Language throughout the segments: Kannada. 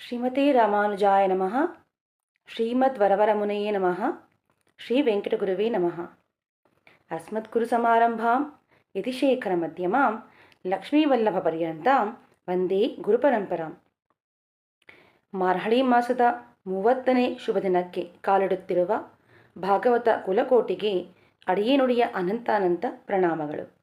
ಶ್ರೀಮತಿ ರಾಮಾನುಜಾಯ ನಮಃ. ಶ್ರೀಮದ್ ವರವರಮುನೆಯೇ ನಮಃ. ಶ್ರೀ ವೆಂಕಟಗುರುವೇ ನಮಃ. ಅಸ್ಮತ್ ಗುರು ಸಮಾರಂಭಾಂ ಯತಿಶೇಖರ ಮಧ್ಯಮಾಂ ಲಕ್ಷ್ಮೀವಲ್ಲಭ ಪರ್ಯಂತಾಂ ವಂದೇ ಗುರುಪರಂಪರಾಂ. ಮಾರ್ಹಳಿ ಮಾಸದ ಮೂವತ್ತನೇ ಶುಭ ದಿನಕ್ಕೆ ಕಾಲಿಡುತ್ತಿರುವ ಭಾಗವತ ಕುಲಕೋಟಿಗೆ ಅಡಿಯೇನುಡಿಯ ಅನಂತಾನಂತ ಪ್ರಣಾಮಗಳು.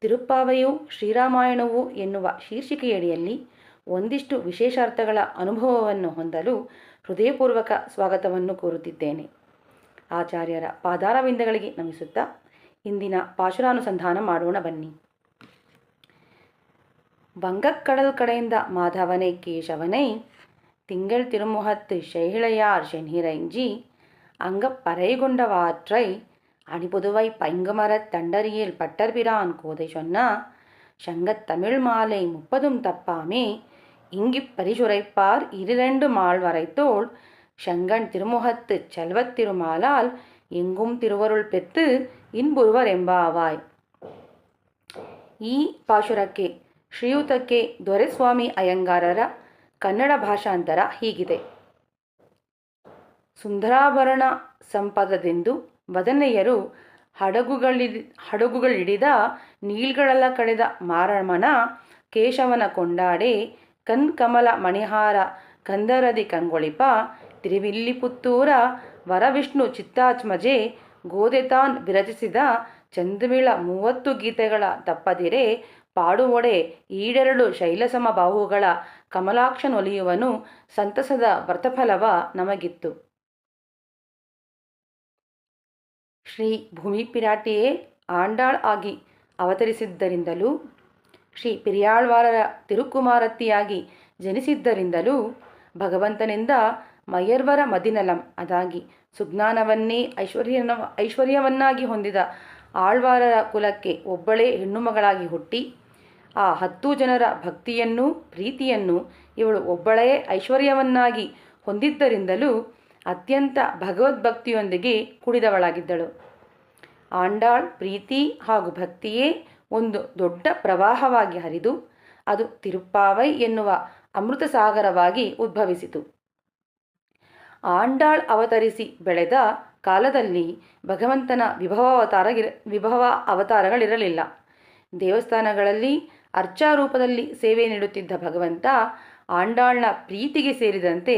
ತಿರುಪ್ಪಾವೆಯು ಶ್ರೀರಾಮಾಯಣವು ಎನ್ನುವ ಶೀರ್ಷಿಕೆಯಡಿಯಲ್ಲಿ ಒಂದಿಷ್ಟು ವಿಶೇಷಾರ್ಥಗಳ ಅನುಭವವನ್ನು ಹೊಂದಲು ಹೃದಯಪೂರ್ವಕ ಸ್ವಾಗತವನ್ನು ಕೋರುತ್ತಿದ್ದೇನೆ ಆಚಾರ್ಯರ ಪಾದಾರವಿಂದಗಳಿಗೆ ನಮಿಸುತ್ತಾ ಇಂದಿನ ಪಾಶುರಾನುಸಂಧಾನ ಮಾಡೋಣ ಬನ್ನಿ வங்கக்கடல் கடைந்த மாதவனை கேசவனை திங்கள் திருமுகத்து ஷெய்கிளையார் சென்னிரைஞ்சி அங்க பறை கொண்டவாற்றை அணிபுதுவை பைங்குமரத் தண்டரியில் பட்டர்பிரான் கோதை சொன்னா சங்கத் தமிழ் மாலை முப்பதும் தப்பாமே இங்கிப் பரிசுரைப்பார் இரண்டு மால் வரைத்தோள் சங்கன் திருமுகத்து செல்வத் திருமாலால் எங்கும் திருவருள் பெற்று இன்புருவர் ಎಂಬಾವಾಯ್ ಈ ಪಾಶುರಕ್ಕೆ ಶ್ರೀಯುತಕ್ಕೆ ದೊರೆಸ್ವಾಮಿ ಅಯ್ಯಂಗಾರರ ಕನ್ನಡ ಭಾಷಾಂತರ ಹೀಗಿದೆ ಸುಂದರಾಭರಣ ಸಂಪದದೆಂದು ವದನೆಯರು ಹಡಗುಗಳಿ ಹಡಗುಗಳಿಡಿದ ನೀಳ್ಗಳೆಲ್ಲ ಕಳೆದ ಮಾರಮನ ಕೇಶವನ ಕೊಂಡಾಡೆ ಕಣ್ ಕಮಲ ಮಣಿಹಾರ ಕಂದರದಿ ಕಂಗೊಳಿಪ ತಿರುವಿಲ್ಲಿ ಪುತ್ತೂರ ವರವಿಷ್ಣು ಚಿತ್ತಾಚ್ಮಜೆ ಗೋದೆತಾನ್ ವಿರಚಿಸಿದ ಚಂದ್ರಮಿಳ ಮೂವತ್ತು ಗೀತೆಗಳ ತಪ್ಪದಿರೆ ಪಾಡುವೊಡೆ ಈಡೆರಡು ಶೈಲಸಮ ಬಾಹುಗಳ ಕಮಲಾಕ್ಷನೊಲಿಯುವನು ಸಂತಸದ ವ್ರತಫಲವ ನಮಗಿತ್ತು. ಶ್ರೀ ಭೂಮಿ ಪಿರಾಟಿಯೇ ಆಂಡಾಳ್ ಆಗಿ ಅವತರಿಸಿದ್ದರಿಂದಲೂ ಶ್ರೀ ಪಿರಿಯಾಳ್ವಾರರ ತಿರುಕುಮಾರತಿಯಾಗಿ ಜನಿಸಿದ್ದರಿಂದಲೂ ಭಗವಂತನಿಂದ ಮಯರ್ವರ ಮದಿನಲಂ ಅದಾಗಿ ಸುಜ್ಞಾನವನ್ನೇ ಐಶ್ವರ್ಯನ ಐಶ್ವರ್ಯವನ್ನಾಗಿ ಹೊಂದಿದ ಆಳ್ವಾರರ ಕುಲಕ್ಕೆ ಒಬ್ಬಳೇ ಹೆಣ್ಣುಮಗಳಾಗಿ ಹುಟ್ಟಿ, ಆ ಹತ್ತು ಜನರ ಭಕ್ತಿಯನ್ನು ಪ್ರೀತಿಯನ್ನು ಇವಳು ಒಬ್ಬಳೇ ಐಶ್ವರ್ಯವನ್ನಾಗಿ ಹೊಂದಿದ್ದರಿಂದಲೂ ಅತ್ಯಂತ ಭಗವದ್ಭಕ್ತಿಯೊಂದಿಗೆ ಕುಡಿದವಳಾಗಿದ್ದಳು. ಆಂಡಾಳ್ ಪ್ರೀತಿ ಹಾಗೂ ಭಕ್ತಿಯೇ ಒಂದು ದೊಡ್ಡ ಪ್ರವಾಹವಾಗಿ ಹರಿದು ಅದು ತಿರುಪ್ಪಾವೈ ಎನ್ನುವ ಅಮೃತ ಸಾಗರವಾಗಿ ಉದ್ಭವಿಸಿತು. ಆಂಡಾಳ್ ಅವತರಿಸಿ ಬೆಳೆದ ಕಾಲದಲ್ಲಿ ಭಗವಂತನ ವಿಭವಾವತಾರ ವಿಭವ ಅವತಾರಗಳಿರಲಿಲ್ಲ. ದೇವಸ್ಥಾನಗಳಲ್ಲಿ ಅರ್ಚಾ ರೂಪದಲ್ಲಿ ಸೇವೆ ನೀಡುತ್ತಿದ್ದ ಭಗವಂತ ಆಂಡಾಳ್ನ ಪ್ರೀತಿಗೆ ಸೇರಿದಂತೆ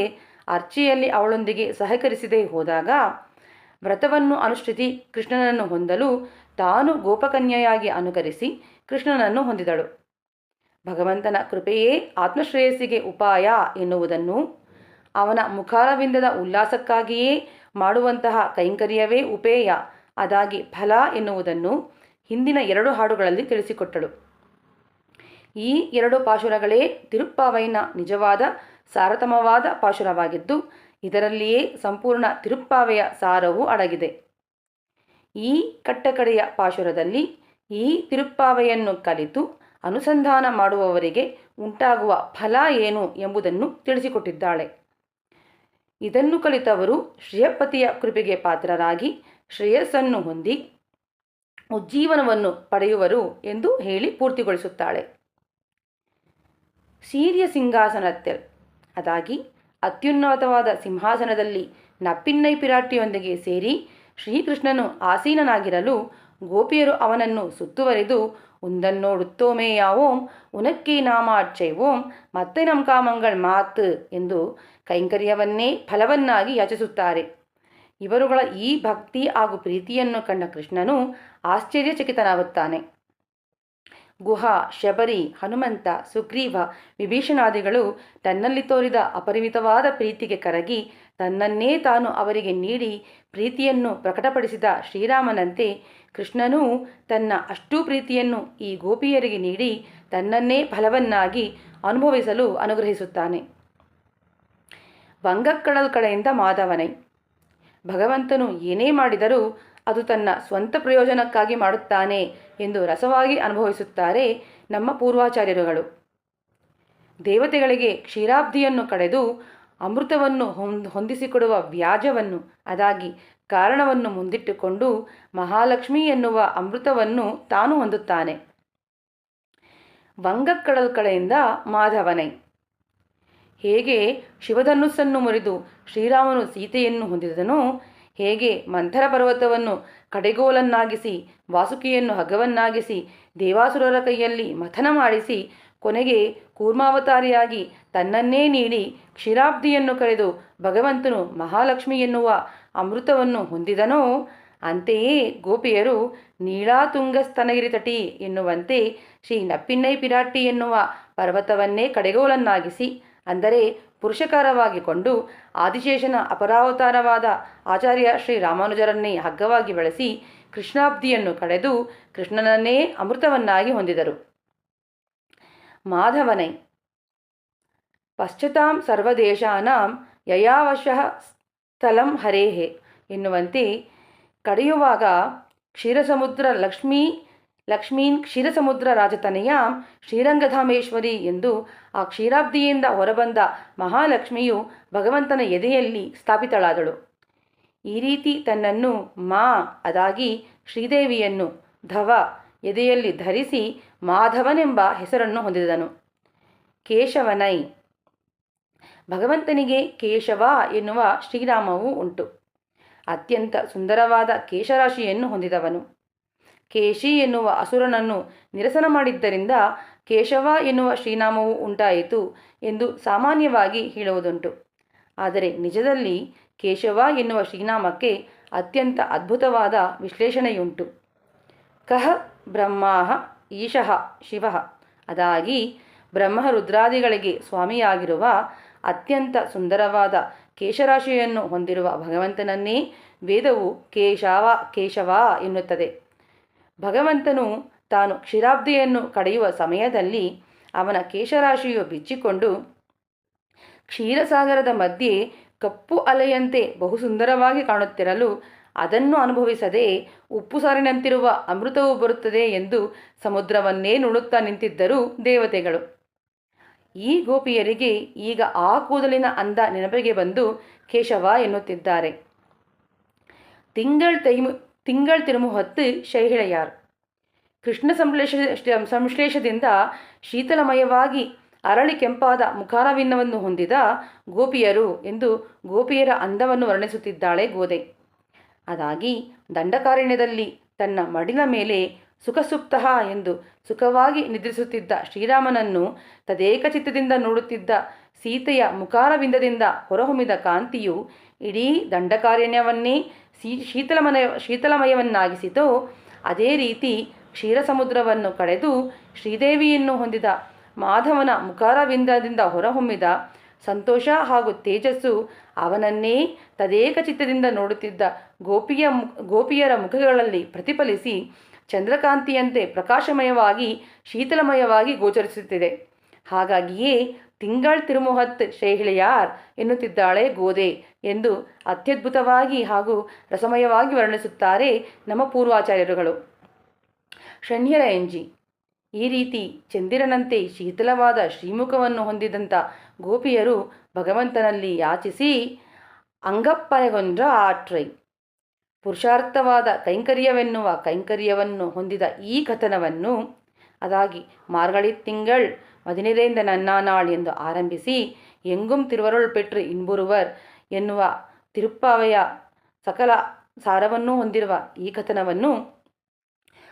ಅರ್ಚೆಯಲ್ಲಿ ಅವಳೊಂದಿಗೆ ಸಹಕರಿಸದೇ ಹೋದಾಗ ವ್ರತವನ್ನು ಅನುಷ್ಠಿತಿ ಕೃಷ್ಣನನ್ನು ಹೊಂದಲು ತಾನು ಗೋಪಕನ್ಯೆಯಾಗಿ ಅನುಕರಿಸಿ ಕೃಷ್ಣನನ್ನು ಹೊಂದಿದಳು. ಭಗವಂತನ ಕೃಪೆಯೇ ಆತ್ಮಶ್ರೇಯಸ್ಸಿಗೆ ಉಪಾಯ ಎನ್ನುವುದನ್ನು ಅವನ ಮುಖಾರವಿಂದದ ಉಲ್ಲಾಸಕ್ಕಾಗಿಯೇ ಮಾಡುವಂತಹ ಕೈಂಕರ್ಯವೇ ಉಪೇಯ. ಅದಾಗಿ ಫಲ ಎನ್ನುವುದನ್ನು ಹಿಂದಿನ ಎರಡು ಹಾಡುಗಳಲ್ಲಿ ತಿಳಿಸಿಕೊಟ್ಟಳು. ಈ ಎರಡು ಪಾಶುರಗಳೇ ತಿರುಪ್ಪಾವೈನ ನಿಜವಾದ ಸಾರತಮವಾದ ಪಾಶುರವಾಗಿದ್ದು ಇದರಲ್ಲಿಯೇ ಸಂಪೂರ್ಣ ತಿರುಪ್ಪಾವೆಯ ಸಾರವು ಅಡಗಿದೆ. ಈ ಕಟ್ಟಕಡೆಯ ಪಾಶುರದಲ್ಲಿ ಈ ತಿರುಪ್ಪಾವೆಯನ್ನು ಕಲಿತು ಅನುಸಂಧಾನ ಮಾಡುವವರಿಗೆ ಉಂಟಾಗುವ ಫಲ ಏನು ಎಂಬುದನ್ನು ತಿಳಿಸಿಕೊಟ್ಟಿದ್ದಾಳೆ. ಇದನ್ನು ಕಲಿತವರು ಶ್ರೇಯಪತಿಯ ಕೃಪೆಗೆ ಪಾತ್ರರಾಗಿ ಶ್ರೇಯಸ್ಸನ್ನು ಹೊಂದಿ ಉಜ್ಜೀವನವನ್ನು ಪಡೆಯುವರು ಎಂದು ಹೇಳಿ ಪೂರ್ತಿಗೊಳಿಸುತ್ತಾಳೆ. ಸೀರ್ಯ ಸಿಂಹಾಸನತ್ತೆಲ್ ಅದಾಗಿ ಅತ್ಯುನ್ನತವಾದ ಸಿಂಹಾಸನದಲ್ಲಿ ನಪ್ಪಿನ್ನೈ ಪಿರಾಟಿಯೊಂದಿಗೆ ಸೇರಿ ಶ್ರೀಕೃಷ್ಣನು ಆಸೀನನಾಗಿರಲು ಗೋಪಿಯರು ಅವನನ್ನು ಸುತ್ತುವರಿದು ಉಂದನ್ನೋಡುತ್ತೋಮೇಯಾವೋಂ ಉನಕ್ಕಿ ನಾಮಾರ್ಚೈವೋಂ ಮತ್ತೆ ನಮ್ಮ ಕಾಮಂಗಳ್ ಮಾತು ಎಂದು ಕೈಂಕರ್ಯವನ್ನೇ ಫಲವನ್ನಾಗಿ ಯಾಚಿಸುತ್ತಾರೆ. ಇವರುಗಳ ಈ ಭಕ್ತಿ ಹಾಗೂ ಪ್ರೀತಿಯನ್ನು ಕಂಡ ಕೃಷ್ಣನು ಆಶ್ಚರ್ಯಚಕಿತನಾಗುತ್ತಾನೆ. ಗುಹ, ಶಬರಿ, ಹನುಮಂತ, ಸುಗ್ರೀವ ವಿಭೀಷಣಾದಿಗಳು ತನ್ನಲ್ಲಿ ತೋರಿದ ಅಪರಿಮಿತವಾದ ಪ್ರೀತಿಗೆ ಕರಗಿ ತನ್ನನ್ನೇ ತಾನು ಅವರಿಗೆ ನೀಡಿ ಪ್ರೀತಿಯನ್ನು ಪ್ರಕಟಪಡಿಸಿದ ಶ್ರೀರಾಮನಂತೆ ಕೃಷ್ಣನೂ ತನ್ನ ಅಷ್ಟೂ ಪ್ರೀತಿಯನ್ನು ಈ ಗೋಪಿಯರಿಗೆ ನೀಡಿ ತನ್ನನ್ನೇ ಫಲವನ್ನಾಗಿ ಅನುಭವಿಸಲು ಅನುಗ್ರಹಿಸುತ್ತಾನೆ. ವಂಗಕ್ಕಡಲ್ ಕಡೆಯಿಂದ ಮಾಧವನೈ, ಭಗವಂತನು ಏನೇ ಮಾಡಿದರೂ ಅದು ತನ್ನ ಸ್ವಂತ ಪ್ರಯೋಜನಕ್ಕಾಗಿ ಮಾಡುತ್ತಾನೆ ಎಂದು ರಸವಾಗಿ ಅನುಭವಿಸುತ್ತಾರೆ ನಮ್ಮ ಪೂರ್ವಾಚಾರ್ಯರುಗಳು. ದೇವತೆಗಳಿಗೆ ಕ್ಷೀರಾಬ್ಧಿಯನ್ನು ಕಡೆದು ಅಮೃತವನ್ನು ಹೊಂದ್, ಹೊಂದಿಸಿಕೊಡುವ ವ್ಯಾಜವನ್ನು ಅದಾಗಿ ಕಾರಣವನ್ನು ಮುಂದಿಟ್ಟುಕೊಂಡು ಮಹಾಲಕ್ಷ್ಮಿ ಎನ್ನುವ ಅಮೃತವನ್ನು ತಾನು ಹೊಂದುತ್ತಾನೆ. ವಂಗಕ್ಕಡಲ್ ಕಡೆಯಿಂದ ಮಾಧವನೈ. ಹೇಗೆ ಶಿವಧನುಸ್ಸನ್ನು ಮುರಿದು ಶ್ರೀರಾಮನು ಸೀತೆಯನ್ನು ಹೊಂದಿದನೋ ಹೇಗೆ ಮಂಥರ ಪರ್ವತವನ್ನು ಕಡೆಗೋಲನ್ನಾಗಿಸಿ, ವಾಸುಕಿಯನ್ನು ಹಗವನ್ನಾಗಿಸಿ ದೇವಾಸುರರ ಕೈಯಲ್ಲಿ ಮಥನ ಮಾಡಿಸಿ, ಕೊನೆಗೆ ಕೂರ್ಮಾವತಾರಿಯಾಗಿ ತನ್ನನ್ನೇ ನೀಡಿ ಕ್ಷೀರಾಬ್ದಿಯನ್ನು ಕರೆದು ಭಗವಂತನು ಮಹಾಲಕ್ಷ್ಮಿ ಎನ್ನುವ ಅಮೃತವನ್ನು ಹೊಂದಿದನೋ? ಅಂತೆಯೇ ಗೋಪಿಯರು ನೀಳಾತುಂಗಸ್ತನಗಿರಿ ತಟಿ ಎನ್ನುವಂತೆ ಶ್ರೀ ನಪ್ಪಿನ್ನೈ ಪಿರಾಟಿ ಎನ್ನುವ ಪರ್ವತವನ್ನೇ ಕಡೆಗೋಲನ್ನಾಗಿಸಿ, ಅಂದರೆ ಪುರುಷಕಾರವಾಗಿಕೊಂಡು ಆದಿಶೇಷನ ಅಪರಾವತಾರವಾದ ಆಚಾರ್ಯ ಶ್ರೀ ರಾಮಾನುಜರನ್ನೇ ಹಗ್ಗವಾಗಿ ಬಳಸಿ ಕೃಷ್ಣಾಬ್ದಿಯನ್ನು ಕಳೆದು ಕೃಷ್ಣನನ್ನೇ ಅಮೃತವನ್ನಾಗಿ ಹೊಂದಿದರು. ಮಾಧವನೈ ಪಶ್ಚತಾಂ ಸರ್ವದೇಶಾನಾಂ ಯಯಾವಶಃ ಸ್ಥಲಂ ಹರೇಹೆ ಎನ್ನುವಂತೆ ಕಡೆಯುವಾಗ ಕ್ಷೀರಸಮುದ್ರ ಲಕ್ಷ್ಮೀ ಲಕ್ಷ್ಮೀನ್ ಕ್ಷೀರಸಮುದ್ರ ರಾಜತನೆಯ ಶ್ರೀರಂಗಧಾಮೇಶ್ವರಿ ಎಂದು ಆ ಕ್ಷೀರಾಬ್ದಿಯಿಂದ ಹೊರಬಂದ ಮಹಾಲಕ್ಷ್ಮಿಯು ಭಗವಂತನ ಎದೆಯಲ್ಲಿ ಸ್ಥಾಪಿತಳಾದಳು. ಈ ರೀತಿ ತನ್ನನ್ನು ಮಾ ಅದಾಗಿ ಶ್ರೀದೇವಿಯನ್ನು ಧವ ಎದೆಯಲ್ಲಿ ಧರಿಸಿ ಮಾಧವನೆಂಬ ಹೆಸರನ್ನು ಹೊಂದಿದನು. ಕೇಶವನೈ. ಭಗವಂತನಿಗೆ ಕೇಶವ ಎನ್ನುವ ಶ್ರೀರಾಮವೂ ಉಂಟು. ಅತ್ಯಂತ ಸುಂದರವಾದ ಕೇಶರಾಶಿಯನ್ನು ಹೊಂದಿದವನು. ಕೇಶಿ ಎನ್ನುವ ಅಸುರನನ್ನು ನಿರಸನ ಮಾಡಿದ್ದರಿಂದ ಕೇಶವ ಎನ್ನುವ ಶ್ರೀನಾಮವು ಉಂಟಾಯಿತು ಎಂದು ಸಾಮಾನ್ಯವಾಗಿ ಹೇಳುವುದುಂಟು. ಆದರೆ ನಿಜದಲ್ಲಿ ಕೇಶವ ಎನ್ನುವ ಶ್ರೀನಾಮಕ್ಕೆ ಅತ್ಯಂತ ಅದ್ಭುತವಾದ ವಿಶ್ಲೇಷಣೆಯುಂಟು. ಕಹ ಬ್ರಹ್ಮಾಹ ಈಶಃ ಶಿವ. ಅದಾಗಿ ಬ್ರಹ್ಮ ರುದ್ರಾದಿಗಳಿಗೆ ಸ್ವಾಮಿಯಾಗಿರುವ ಅತ್ಯಂತ ಸುಂದರವಾದ ಕೇಶರಾಶಿಯನ್ನು ಹೊಂದಿರುವ ಭಗವಂತನನ್ನೇ ವೇದವು ಕೇಶವ ಕೇಶವ ಎನ್ನುತ್ತದೆ. ಭಗವಂತನು ತಾನು ಕ್ಷೀರಾಬ್ದಿಯನ್ನು ಕಡೆಯುವ ಸಮಯದಲ್ಲಿ ಅವನ ಕೇಶರಾಶಿಯು ಬಿಚ್ಚಿಕೊಂಡು ಕ್ಷೀರಸಾಗರದ ಮಧ್ಯೆ ಕಪ್ಪು ಅಲೆಯಂತೆ ಬಹು ಸುಂದರವಾಗಿ ಕಾಣುತ್ತಿರಲು ಅದನ್ನು ಅನುಭವಿಸದೆ ಉಪ್ಪು ಸಾರಿನಂತಿರುವ ಅಮೃತವು ಬರುತ್ತದೆ ಎಂದು ಸಮುದ್ರವನ್ನೇ ನುಡುತ್ತಾ ನಿಂತಿದ್ದರು ದೇವತೆಗಳು. ಈ ಗೋಪಿಯರಿಗೆ ಈಗ ಆ ಕೂದಲಿನ ಅಂದ ನೆನಪಿಗೆ ಬಂದು ಕೇಶವ ಎನ್ನುತ್ತಿದ್ದಾರೆ. ತಿಂಗಳ ತೈಮು ತಿಂಗಳ್ ತಿರುಮುಹತ್ತು ಶೈಹಿಳೆಯಾರ್. ಕೃಷ್ಣ ಸಂಶ್ಲೇಷ, ಸಂಶ್ಲೇಷದಿಂದ ಶೀತಲಮಯವಾಗಿ ಅರಳಿ ಕೆಂಪಾದ ಮುಖಾರವಿನ್ನವನ್ನು ಹೊಂದಿದ ಗೋಪಿಯರು ಎಂದು ಗೋಪಿಯರ ಅಂದವನ್ನು ವರ್ಣಿಸುತ್ತಿದ್ದಾಳೆ ಗೋದೆ ಅದಾಗಿ ದಂಡಕಾರಣ್ಯದಲ್ಲಿ ತನ್ನ ಮಡಿಲ ಮೇಲೆ ಸುಖಸುಪ್ತ ಎಂದು ಸುಖವಾಗಿ ನಿದ್ರಿಸುತ್ತಿದ್ದ ಶ್ರೀರಾಮನನ್ನು ತದೇಕ ಚಿತ್ತದಿಂದ ನೋಡುತ್ತಿದ್ದ ಸೀತೆಯ ಮುಖಾರವಿಂದದಿಂದ ಹೊರಹೊಮ್ಮಿದ ಕಾಂತಿಯು ಇಡೀ ದಂಡಕಾರಣ್ಯವನ್ನೇ ಸೀ ಶೀತಲಮಯ ಶೀತಲಮಯವನ್ನಾಗಿಸಿತೋ. ಅದೇ ರೀತಿ ಕ್ಷೀರಸಮುದ್ರವನ್ನು ಕಳೆದು ಶ್ರೀದೇವಿಯನ್ನು ಹೊಂದಿದ ಮಾಧವನ ಮುಖಾರವಿಂದದಿಂದ ಹೊರಹೊಮ್ಮಿದ ಸಂತೋಷ ಹಾಗೂ ತೇಜಸ್ಸು ಅವನನ್ನೇ ತದೇಕ ಚಿತ್ತದಿಂದ ನೋಡುತ್ತಿದ್ದ ಗೋಪಿಯ ಗೋಪಿಯರ ಮುಖಗಳಲ್ಲಿ ಪ್ರತಿಫಲಿಸಿ ಚಂದ್ರಕಾಂತಿಯಂತೆ ಪ್ರಕಾಶಮಯವಾಗಿ, ಶೀತಲಮಯವಾಗಿ ಗೋಚರಿಸುತ್ತಿದೆ. ಹಾಗಾಗಿಯೇ ತಿಂಗಳ್ ತಿರುಮುಹತ್ ಶೇಹಿಳೆಯಾರ್ ಎನ್ನುತ್ತಿದ್ದಾಳೆ ಗೋದೆ ಎಂದು ಅತ್ಯದ್ಭುತವಾಗಿ ಹಾಗೂ ರಸಮಯವಾಗಿ ವರ್ಣಿಸುತ್ತಾರೆ ನಮ್ಮ ಪೂರ್ವಾಚಾರ್ಯರುಗಳು. ಶಣ್ಯರ ಎಂಜಿ ಈ ರೀತಿ ಚಂದಿರನಂತೆ ಶೀತಲವಾದ ಶ್ರೀಮುಖವನ್ನು ಹೊಂದಿದಂಥ ಗೋಪಿಯರು ಭಗವಂತನಲ್ಲಿ ಯಾಚಿಸಿ ಅಂಗಪ್ಪನೆಗೊಂಡ್ರ ಆಟ್ರೈ ಪುರುಷಾರ್ಥವಾದ ಕೈಂಕರ್ಯವೆನ್ನುವ ಕೈಂಕರ್ಯವನ್ನು ಹೊಂದಿದ ಈ ಕಥನವನ್ನು, ಅದಾಗಿ ಮಾರ್ಗಳಿ ತಿಂಗಳ್ ಮದಿನಿರೇಂದ ನನ್ನಾನಾಳ್ ಎಂದು ಆರಂಭಿಸಿ, ಎಂಗುಂ ತಿರುವರುಳ್ ಪೆಟ್ರು ಇನ್ಬುರುವರ್ ಎನ್ನುವ ತಿರುಪ್ಪಾವೆಯ ಸಕಲ ಸಾರವನ್ನೂ ಹೊಂದಿರುವ ಈ ಕಥನವನ್ನು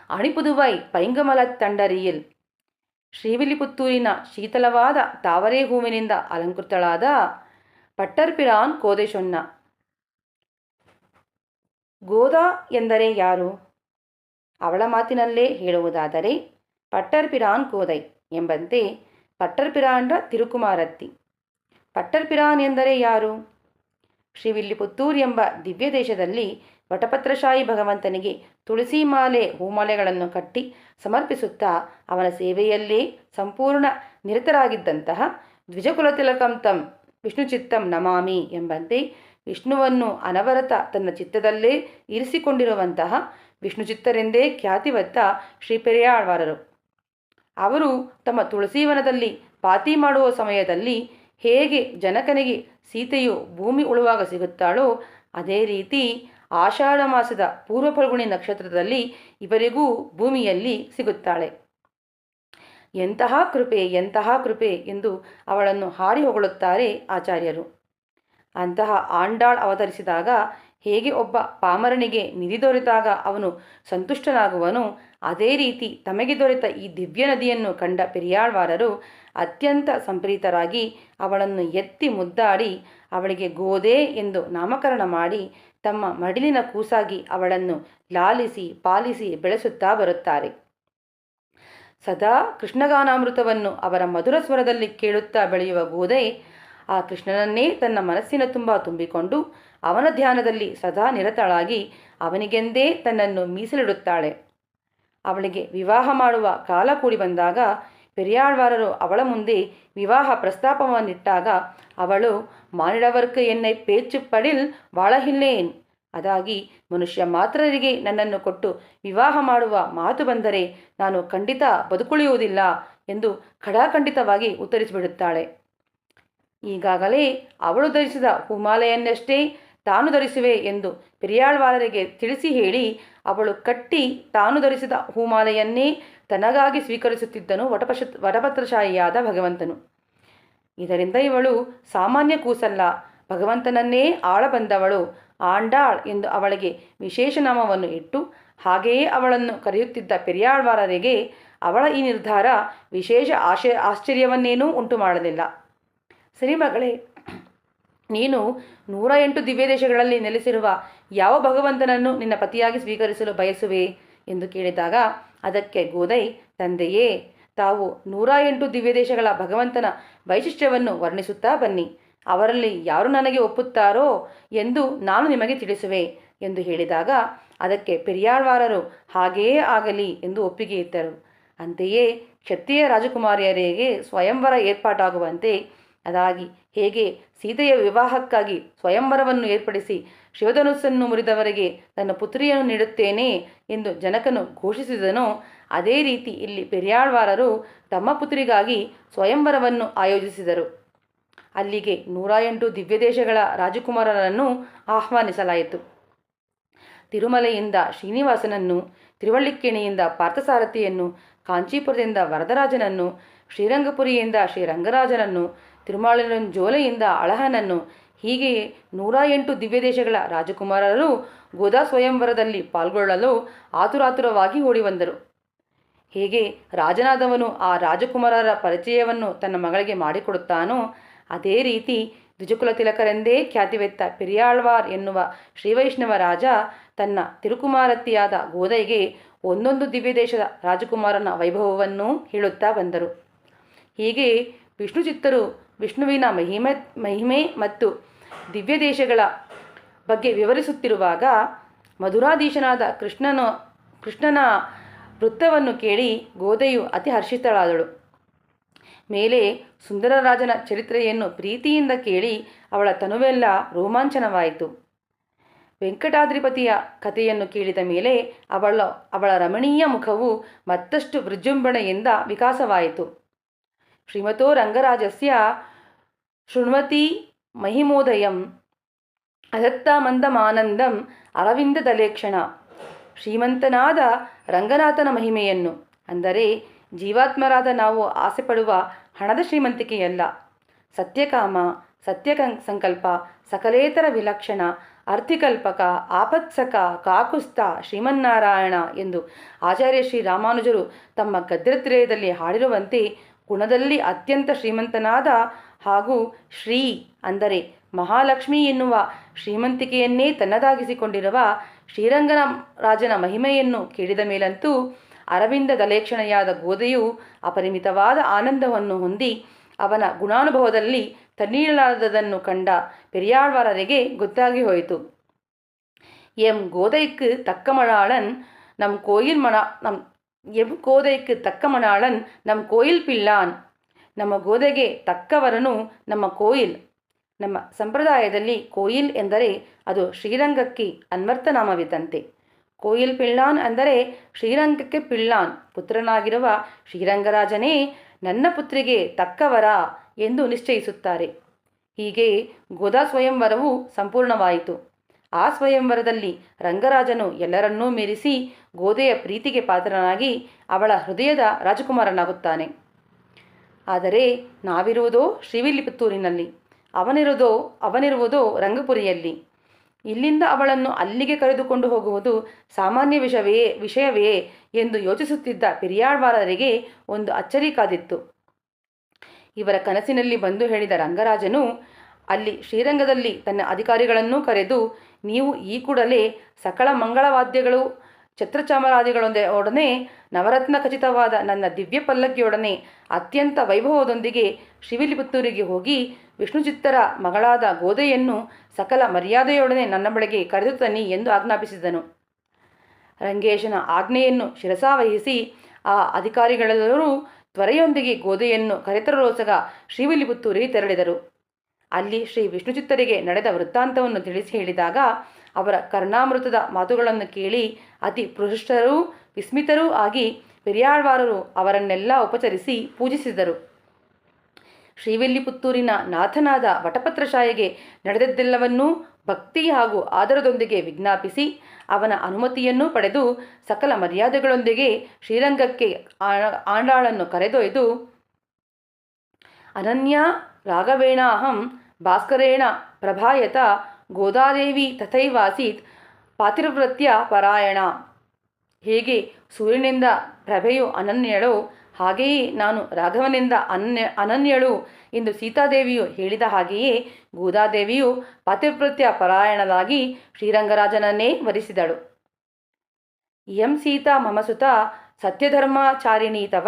ಅಣಿಪುದುವೈ ಪೈಂಗಮಲ ತಂಡರಿಯಲ್ ಶ್ರೀವಿಲಿಪುತ್ತೂರಿನ ಶೀತಲವಾದ ತಾವರೆ ಹೂವಿನಿಂದ ಅಲಂಕೃತಳಾದ ಪಟ್ಟರ್ಪಿರಾನ್ ಕೋದೇಶೊನ್ನ. ಗೋದಾ ಎಂದರೆ ಯಾರು? ಅವಳ ಮಾತಿನಲ್ಲೇ ಹೇಳುವುದಾದರೆ ಪಟ್ಟರ್ಪಿರಾನ್ ಕೋದೈ. ಎಂಬಂತೆ ಪಟ್ಟರ್ಪಿರಾನ್ರ ತಿರುಕುಮಾರತ್ತಿ. ಪಟ್ಟರ್ಪಿರಾನ್ ಎಂದರೆ ಯಾರು? ಶ್ರೀವಿಲ್ಲಿಪುತ್ತೂರ್ ಎಂಬ ದಿವ್ಯ ದೇಶದಲ್ಲಿ ವಟಪತ್ರಶಾಹಿ ಭಗವಂತನಿಗೆ ತುಳಸಿ ಮಾಲೆ ಹೂಮಾಲೆಗಳನ್ನು ಕಟ್ಟಿ ಸಮರ್ಪಿಸುತ್ತಾ ಅವನ ಸೇವೆಯಲ್ಲೇ ಸಂಪೂರ್ಣ ನಿರತರಾಗಿದ್ದಂತಹ ದ್ವಿಜಕುಲತಿಲಕಂ ತಂ ವಿಷ್ಣುಚಿತ್ತಂ ನಮಾಮಿ ಎಂಬಂತೆ ವಿಷ್ಣುವನ್ನು ಅನವರತ ತನ್ನ ಚಿತ್ತದಲ್ಲೇ ಇರಿಸಿಕೊಂಡಿರುವಂತಹ ವಿಷ್ಣುಚಿತ್ತರೆಂದೇ ಖ್ಯಾತಿವತ್ತ ಶ್ರೀ ಪೆರಿಯಾಳ್ವಾರರು. ಅವರು ತಮ್ಮ ತುಳಸೀವನದಲ್ಲಿ ಪಾತಿ ಮಾಡುವ ಸಮಯದಲ್ಲಿ ಹೇಗೆ ಜನಕನಿಗೆ ಸೀತೆಯು ಭೂಮಿ ಉಳುವಾಗ ಸಿಗುತ್ತಾಳೋ ಅದೇ ರೀತಿ ಆಷಾಢ ಮಾಸದ ಪೂರ್ವ ಫಲ್ಗುಣಿ ನಕ್ಷತ್ರದಲ್ಲಿ ಇವರಿಗೂ ಭೂಮಿಯಲ್ಲಿ ಸಿಗುತ್ತಾಳೆ. ಎಂತಹ ಕೃಪೆ ಎಂತಹ ಕೃಪೆ ಎಂದು ಅವಳನ್ನು ಹಾರಿ ಹೊಗಳುತ್ತಾರೆ ಆಚಾರ್ಯರು. ಅಂತಹ ಆಂಡಾಳ್ ಅವತರಿಸಿದಾಗ ಹೇಗೆ ಒಬ್ಬ ಪಾಮರನಿಗೆ ನಿಧಿ ದೊರೆತಾಗ ಅವನು ಸಂತುಷ್ಟನಾಗುವನು ಅದೇ ರೀತಿ ತಮಗೆ ದೊರೆತ ಈ ದಿವ್ಯ ನದಿಯನ್ನು ಕಂಡ ಪೆರಿಯಾಳ್ವಾರರು ಅತ್ಯಂತ ಸಂಪ್ರೀತರಾಗಿ ಅವಳನ್ನು ಎತ್ತಿ ಮುದ್ದಾಡಿ, ಅವಳಿಗೆ ಗೋದೆ ಎಂದು ನಾಮಕರಣ ಮಾಡಿ ತಮ್ಮ ಮಡಿಲಿನ ಕೂಸಾಗಿ ಅವಳನ್ನು ಲಾಲಿಸಿ ಪಾಲಿಸಿ ಬೆಳೆಸುತ್ತಾ ಬರುತ್ತಾರೆ. ಸದಾ ಕೃಷ್ಣಗಾನಾಮೃತವನ್ನು ಅವರ ಮಧುರ ಸ್ವರದಲ್ಲಿ ಕೇಳುತ್ತಾ ಬೆಳೆಯುವ ಗೋದೆ ಆ ಕೃಷ್ಣನನ್ನೇ ತನ್ನ ಮನಸ್ಸಿನ ತುಂಬ ತುಂಬಿಕೊಂಡು ಅವನ ಧ್ಯಾನದಲ್ಲಿ ಸದಾ ನಿರತಳಾಗಿ ಅವನಿಗೆಂದೇ ತನ್ನನ್ನು ಮೀಸಲಿಡುತ್ತಾಳೆ. ಅವಳಿಗೆ ವಿವಾಹ ಮಾಡುವ ಕಾಲ ಕೂಡಿ ಬಂದಾಗ ಪೆರಿಯಾಳ್ವಾರರು ಅವಳ ಮುಂದೆ ವಿವಾಹ ಪ್ರಸ್ತಾಪವನ್ನಿಟ್ಟಾಗ ಅವಳು, ಮಾನಿಡವರ್ಕ್ ಎನ್ನೈ ಪೇಚು ಪಡಿಲ್ ವಾಳಹಿಲ್ಲೇನ್. ಅದಾಗಿ ಮನುಷ್ಯ ಮಾತ್ರರಿಗೆ ನನ್ನನ್ನು ಕೊಟ್ಟು ವಿವಾಹ ಮಾಡುವ ಮಾತು ಬಂದರೆ ನಾನು ಖಂಡಿತ ಬದುಕುಳಿಯುವುದಿಲ್ಲ ಎಂದು ಖಡಾಖಂಡಿತವಾಗಿ ಉತ್ತರಿಸಿಬಿಡುತ್ತಾಳೆ. ಈಗಾಗಲೇ ಅವಳು ಧರಿಸಿದ ಹುಮಾಲೆಯನ್ನಷ್ಟೇ ತಾನು ಧರಿಸುವೆ ಎಂದು ಪೆರಿಯಾಳ್ವಾರರಿಗೆ ತಿಳಿಸಿ ಹೇಳಿ, ಅವಳು ಕಟ್ಟಿ ತಾನು ಧರಿಸಿದ ಹೂಮಾಲೆಯನ್ನೇ ತನಗಾಗಿ ಸ್ವೀಕರಿಸುತ್ತಿದ್ದನು ವಟಪಶ ವಟಪತ್ರಶಾಹಿಯಾದ ಭಗವಂತನು. ಇದರಿಂದ ಇವಳು ಸಾಮಾನ್ಯ ಕೂಸಲ್ಲ, ಭಗವಂತನನ್ನೇ ಆಳ ಬಂದವಳು ಆಂಡಾಳ್ ಎಂದು ಅವಳಿಗೆ ವಿಶೇಷ ನಾಮವನ್ನು ಇಟ್ಟು, ಹಾಗೆಯೇ ಅವಳನ್ನು ಕರೆಯುತ್ತಿದ್ದ ಪೆರಿಯಾಳ್ವಾರರಿಗೆ ಅವಳ ಈ ನಿರ್ಧಾರ ವಿಶೇಷ ಆಶ, ಆಶ್ಚರ್ಯವನ್ನೇನೂ ಉಂಟು ಮಾಡಲಿಲ್ಲ ಸರಿ ಮಗಳೇ ನೀನು ನೂರ ಎಂಟು ದಿವ್ಯ ದೇಶಗಳಲ್ಲಿ ನೆಲೆಸಿರುವ ಯಾವ ಭಗವಂತನನ್ನು ನಿನ್ನ ಪತಿಯಾಗಿ ಸ್ವೀಕರಿಸಲು ಬಯಸುವೆ? ಎಂದು ಕೇಳಿದಾಗ ಅದಕ್ಕೆ ಗೋದೈ, ತಂದೆಯೇ, ತಾವು ನೂರ ಎಂಟು ದಿವ್ಯ ದೇಶಗಳ ಭಗವಂತನ ವೈಶಿಷ್ಟ್ಯವನ್ನು ವರ್ಣಿಸುತ್ತಾ ಬನ್ನಿ. ಅವರಲ್ಲಿ ಯಾರು ನನಗೆ ಒಪ್ಪುತ್ತಾರೋ ಎಂದು ನಾನು ನಿಮಗೆ ತಿಳಿಸುವೆ, ಎಂದು ಹೇಳಿದಾಗ ಅದಕ್ಕೆ ಪೆರಿಯಾಳ್ವಾರರು ಹಾಗೆಯೇ ಆಗಲಿ ಎಂದು ಒಪ್ಪಿಗೆ ಇತ್ತರು ಅಂತೆಯೇ ಕ್ಷತ್ರಿಯ ರಾಜಕುಮಾರಿಯರಿಗೆ ಸ್ವಯಂವರ ಏರ್ಪಾಟಾಗುವಂತೆ ಅದಾಗಿ ಹೇಗೆ ಸೀತೆಯ ವಿವಾಹಕ್ಕಾಗಿ ಸ್ವಯಂವರವನ್ನು ಏರ್ಪಡಿಸಿ ಶಿವಧನುಸ್ಸನ್ನು ಮುರಿದವರಿಗೆ ತನ್ನ ಪುತ್ರಿಯನ್ನು ನೀಡುತ್ತೇನೆ ಎಂದು ಜನಕನು ಘೋಷಿಸಿದನೋ, ಅದೇ ರೀತಿ ಇಲ್ಲಿ ಪೆರಿಯಾಳ್ವಾರರು ತಮ್ಮ ಪುತ್ರಿಗಾಗಿ ಸ್ವಯಂವರವನ್ನು ಆಯೋಜಿಸಿದರು. ಅಲ್ಲಿಗೆ ನೂರ ಎಂಟು ದಿವ್ಯದೇಶಗಳ ರಾಜಕುಮಾರರನ್ನು ಆಹ್ವಾನಿಸಲಾಯಿತು. ತಿರುಮಲೆಯಿಂದ ಶ್ರೀನಿವಾಸನನ್ನು, ತಿರುವಳ್ಳಿಕ್ಕೇಣಿಯಿಂದ ಪಾರ್ಥಸಾರಥಿಯನ್ನು, ಕಾಂಚೀಪುರದಿಂದ ವರದರಾಜನನ್ನು, ಶ್ರೀರಂಗಪುರಿಯಿಂದ ಶ್ರೀರಂಗರಾಜನನ್ನು ತಿರುಮಾಳಂಜೋಲೆಯಿಂದ ಅಳಹನನ್ನು ಹೀಗೆಯೇ ನೂರ ಎಂಟು ದಿವ್ಯದೇಶಗಳ ರಾಜಕುಮಾರರು ಗೋದಾ ಸ್ವಯಂವರದಲ್ಲಿ ಪಾಲ್ಗೊಳ್ಳಲು ಆತುರಾತುರವಾಗಿ ಓಡಿ ಬಂದರು ಹೇಗೆ ರಾಜನಾದವನು ಆ ರಾಜಕುಮಾರರ ಪರಿಚಯವನ್ನು ತನ್ನ ಮಗಳಿಗೆ ಮಾಡಿಕೊಡುತ್ತಾನೋ, ಅದೇ ರೀತಿ ದ್ವಿಜಕುಲ ತಿಲಕರೆಂದೇ ಖ್ಯಾತಿವೆತ್ತ ಪಿರಿಯಾಳ್ವಾರ್ ಎನ್ನುವ ಶ್ರೀವೈಷ್ಣವ ರಾಜ ತನ್ನ ತಿರುಕುಮಾರತಿಯಾದ ಗೋದೈಗೆ ಒಂದೊಂದು ದಿವ್ಯದೇಶದ ರಾಜಕುಮಾರನ ವೈಭವವನ್ನು ಹೇಳುತ್ತಾ ಬಂದರು. ಹೀಗೆ ವಿಷ್ಣು ಚಿತ್ತರು ವಿಷ್ಣುವಿನ ಮಹಿಮೆ ಮಹಿಮೆ ಮತ್ತು ದಿವ್ಯ ದೇಶಗಳ ಬಗ್ಗೆ ವಿವರಿಸುತ್ತಿರುವಾಗ ಮಧುರಾಧೀಶನಾದ ಕೃಷ್ಣನು, ಕೃಷ್ಣನ ವೃತ್ತವನ್ನು ಕೇಳಿ ಗೋದೆಯು ಅತಿ ಹರ್ಷಿತಳಾದಳು. ಮೇಲೆ ಸುಂದರರಾಜನ ಚರಿತ್ರೆಯನ್ನು ಪ್ರೀತಿಯಿಂದ ಕೇಳಿ ಅವಳ ತನುವೆಲ್ಲ ರೋಮಾಂಚನವಾಯಿತು. ವೆಂಕಟಾದ್ರಿಪತಿಯ ಕಥೆಯನ್ನು ಕೇಳಿದ ಮೇಲೆ ಅವಳ ಅವಳ ರಮಣೀಯ ಮುಖವು ಮತ್ತಷ್ಟು ವಿಜೃಂಭಣೆಯಿಂದ ವಿಕಾಸವಾಯಿತು. ಶ್ರೀಮತೋ ರಂಗರಾಜಸ್ಯ ಶೃಣ್ವತಿ ಮಹಿಮೋದಯಂ ಅರವಿಂದ ಅರವಿಂದದಲೇಕ್ಷಣ ಶ್ರೀಮಂತನಾದ ರಂಗನಾಥನ ಮಹಿಮೆಯನ್ನು ಅಂದರೆ ಜೀವಾತ್ಮರಾದ ನಾವು ಆಸೆಪಡುವ ಹಣದ ಶ್ರೀಮಂತಿಕೆಯಲ್ಲ. ಸತ್ಯಕಾಮ ಸತ್ಯ ಸಂಕಲ್ಪ ಸಕಲೇತರ ವಿಲಕ್ಷಣ, ಅರ್ಥಿಕಲ್ಪಕ, ಆಪತ್ಸಕ, ಕಾಕುಸ್ತ, ಶ್ರೀಮನ್ನಾರಾಯಣ ಎಂದು ಆಚಾರ್ಯ ಶ್ರೀ ರಾಮಾನುಜರು ತಮ್ಮ ಗದ್ರತ್ರಯದಲ್ಲಿ ಹಾಡಿರುವಂತೆ ಗುಣದಲ್ಲಿ ಅತ್ಯಂತ ಶ್ರೀಮಂತನಾದ ಹಾಗೂ ಶ್ರೀ ಅಂದರೆ ಮಹಾಲಕ್ಷ್ಮಿ ಎನ್ನುವ ಶ್ರೀಮಂತಿಕೆಯನ್ನೇ ತನ್ನದಾಗಿಸಿಕೊಂಡಿರುವ ಶ್ರೀರಂಗನ ರಾಜನ ಮಹಿಮೆಯನ್ನು ಕೇಳಿದ ಮೇಲಂತೂ ಅರವಿಂದ ದಲೇಕ್ಷಣೆಯಾದ ಗೋದೆಯು ಅಪರಿಮಿತವಾದ ಆನಂದವನ್ನು ಹೊಂದಿ ಅವನ ಗುಣಾನುಭವದಲ್ಲಿ ತನ್ನೀಳಲಾದದನ್ನು ಕಂಡ ಪೆರಿಯಾಳ್ವಾರರಿಗೆ ಗೊತ್ತಾಗಿ ಹೋಯಿತು. ಎಂ ಗೋದೈಕ್ கோதைக்கு ನಮ್ಮ ಕೋಯಿಲ್ ಮಣ ನಮ್ ಎಂ ಗೋದೈಕ್ಕು ತಕ್ಕ ಮಣಾಳನ್ ನಮ್ಮ ಕೋಯಿಲ್ ಪಿಳ್ಳಾನ್ ನಮ್ಮ ಗೋದೆಗೆ ತಕ್ಕವರನು ನಮ್ಮ ಕೋಯಿಲ್, ನಮ್ಮ ಸಂಪ್ರದಾಯದಲ್ಲಿ ಕೋಯಿಲ್ ಎಂದರೆ ಅದು ಶ್ರೀರಂಗಕ್ಕೆ ಅನ್ವರ್ಥನಾಮವಿದ್ದಂತೆ. ಕೋಯಿಲ್ ಪಿಳ್ಳಾನ್ ಅಂದರೆ ಶ್ರೀರಂಗಕ್ಕೆ ಪಿಳ್ಳಾನ್, ಪುತ್ರನಾಗಿರುವ ಶ್ರೀರಂಗರಾಜನೇ ನನ್ನ ಪುತ್ರಿಗೆ ತಕ್ಕವರ ಎಂದು ನಿಶ್ಚಯಿಸುತ್ತಾರೆ. ಹೀಗೆ ಗೋದಾ ಸ್ವಯಂವರವು ಸಂಪೂರ್ಣವಾಯಿತು. ಆ ಸ್ವಯಂವರದಲ್ಲಿ ರಂಗರಾಜನು ಎಲ್ಲರನ್ನೂ ಮೀರಿಸಿ ಗೋದೆಯ ಪ್ರೀತಿಗೆ ಪಾತ್ರನಾಗಿ ಅವಳ ಹೃದಯದ ರಾಜಕುಮಾರನಾಗುತ್ತಾನೆ. ಆದರೆ ನಾವಿರುವುದೋ ಶ್ರೀವಿಲ್ಲಿಪುತ್ತೂರಿನಲ್ಲಿ, ಅವನಿರುವುದೋ ಅವನಿರುವುದೋ ರಂಗಪುರಿಯಲ್ಲಿ. ಇಲ್ಲಿಂದ ಅವಳನ್ನು ಅಲ್ಲಿಗೆ ಕರೆದುಕೊಂಡು ಹೋಗುವುದು ಸಾಮಾನ್ಯ ವಿಷಯವೇ ವಿಷಯವೇ ಎಂದು ಯೋಚಿಸುತ್ತಿದ್ದ ಪೆರಿಯಾಳ್ವಾರರಿಗೆ ಒಂದು ಅಚ್ಚರಿ ಕಾದಿತ್ತು. ಇವರ ಕನಸಿನಲ್ಲಿ ಬಂದು ಹೇಳಿದ ರಂಗರಾಜನು, ಅಲ್ಲಿ ಶ್ರೀರಂಗದಲ್ಲಿ ತನ್ನ ಅಧಿಕಾರಿಗಳನ್ನೂ ಕರೆದು, ನೀವು ಈ ಕೂಡಲೇ ಸಕಲ ಮಂಗಳವಾದ್ಯಗಳು ಛತ್ರಚಾಮರಾದಿಗಳೊಂದೆ ಒಡನೆ ನವರತ್ನ ಖಚಿತವಾದ ನನ್ನ ದಿವ್ಯ ಪಲ್ಲಕ್ಕಿಯೊಡನೆ ಅತ್ಯಂತ ವೈಭವದೊಂದಿಗೆ ಶಿವಿಲಿಪುತ್ತೂರಿಗೆ ಹೋಗಿ ವಿಷ್ಣುಚಿತ್ತರ ಮಗಳಾದ ಗೋದೆಯನ್ನು ಸಕಲ ಮರ್ಯಾದೆಯೊಡನೆ ನನ್ನ ಬಳಿಗೆ ಕರೆದು ತನ್ನಿ ಎಂದು ಆಜ್ಞಾಪಿಸಿದನು. ರಂಗೇಶನ ಆಜ್ಞೆಯನ್ನು ಶಿರಸಾವಹಿಸಿ ಆ ಅಧಿಕಾರಿಗಳೆಲ್ಲರೂ ತ್ವರೆಯೊಂದಿಗೆ ಗೋದೆಯನ್ನು ಕರೆತರೋಸಗ ಶ್ರೀವಿಲಿಪುತ್ತೂರಿಗೆ ತೆರಳಿದರು. ಅಲ್ಲಿ ಶ್ರೀ ವಿಷ್ಣುಚಿತ್ತರಿಗೆ ನಡೆದ ವೃತ್ತಾಂತವನ್ನು ತಿಳಿಸಿ ಹೇಳಿದಾಗ ಅವರ ಕರ್ಣಾಮೃತದ ಮಾತುಗಳನ್ನು ಕೇಳಿ ಅತಿ ಪೃಷ್ಟರೂ ವಿಸ್ಮಿತರೂ ಆಗಿ ಪೆರಿಯಾಳ್ವಾರರು ಅವರನ್ನೆಲ್ಲ ಉಪಚರಿಸಿ ಪೂಜಿಸಿದರು. ಶ್ರೀವಿಲ್ಲಿಪುತ್ತೂರಿನ ನಾಥನಾದ ವಟಪತ್ರಶಾಯಿಗೆ ನಡೆದದ್ದೆಲ್ಲವನ್ನೂ ಭಕ್ತಿ ಹಾಗೂ ಆದರದೊಂದಿಗೆ ವಿಜ್ಞಾಪಿಸಿ ಅವನ ಅನುಮತಿಯನ್ನು ಪಡೆದು ಸಕಲ ಮರ್ಯಾದೆಗಳೊಂದಿಗೆ ಶ್ರೀರಂಗಕ್ಕೆ ಆಂಡಾಳನ್ನು ಕರೆದೊಯ್ದು, ಅನನ್ಯ ರಾಘವೇಣಾಹಂ ಭಾಸ್ಕರೇಣ ಪ್ರಭಾಯತ ಗೋದಾದೇವಿ ತಥೈವಾಸೀತ್ ಪಾತಿರ್ವೃತ್ಯ ಪರಾಯಣ. ಹೇಗೆ ಸೂರ್ಯನಿಂದ ಪ್ರಭೆಯು ಅನನ್ಯಳು, ಹಾಗೆಯೇ ನಾನು ರಾಘವನಿಂದ ಅನನ್ಯ ಅನನ್ಯಳು ಎಂದು ಸೀತಾದೇವಿಯು ಹೇಳಿದ ಹಾಗೆಯೇ ಗೋದಾದೇವಿಯು ಪಾತಿವ್ರತ್ಯ ಪರಾಯಣರಾಗಿ ಶ್ರೀರಂಗರಾಜನನ್ನೇ ವರಿಸಿದಳು. ಎಂ ಸೀತಾ ಮಮಸುತ ಸತ್ಯಧರ್ಮಾಚಾರಿಣೀ ತವ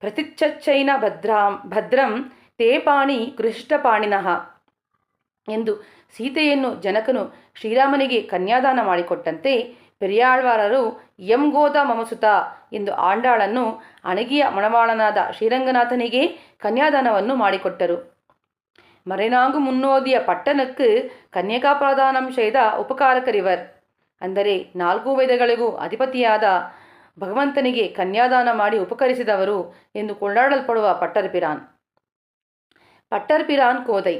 ಪ್ರತಿಚ್ಛೈನ ಭದ್ರಾಂ, ಭದ್ರಂ ತೇ ಪಾಣಿ ಕೃಷ್ಣಪಾಣಿನಃ ಎಂದು ಸೀತೆಯನ್ನು ಜನಕನು ಶ್ರೀರಾಮನಿಗೆ ಕನ್ಯಾದಾನ ಮಾಡಿಕೊಟ್ಟಂತೆ ಪೆರಿಯಾಳ್ವಾರರು ಯಂಗೋದ ಮಮಸುತ ಎಂದು ಆಂಡಾಳನ್ನು ಅಣಗಿಯ ಮಣವಾಳನಾದ ಶ್ರೀರಂಗನಾಥನಿಗೆ ಕನ್ಯಾದಾನವನ್ನು ಮಾಡಿಕೊಟ್ಟರು. ಮರೆನಾಂಗು ಮುನ್ನೋದಿಯ ಪಟ್ಟಣಕ್ಕೆ ಕನ್ಯಕಾಪ್ರಧಾನಂ ಶೇದ ಉಪಕಾರಕರಿವರ್. ಅಂದರೆ ನಾಲ್ಕು ವೇದಗಳಿಗೂ ಅಧಿಪತಿಯಾದ ಭಗವಂತನಿಗೆ ಕನ್ಯಾದಾನ ಮಾಡಿ ಉಪಕರಿಸಿದವರು ಎಂದು ಕೊಂಡಾಡಲ್ಪಡುವ ಪಟ್ಟರ್ಪಿರಾನ್. ಪಟ್ಟರ್ಪಿರಾನ್ ಕೋದೈ.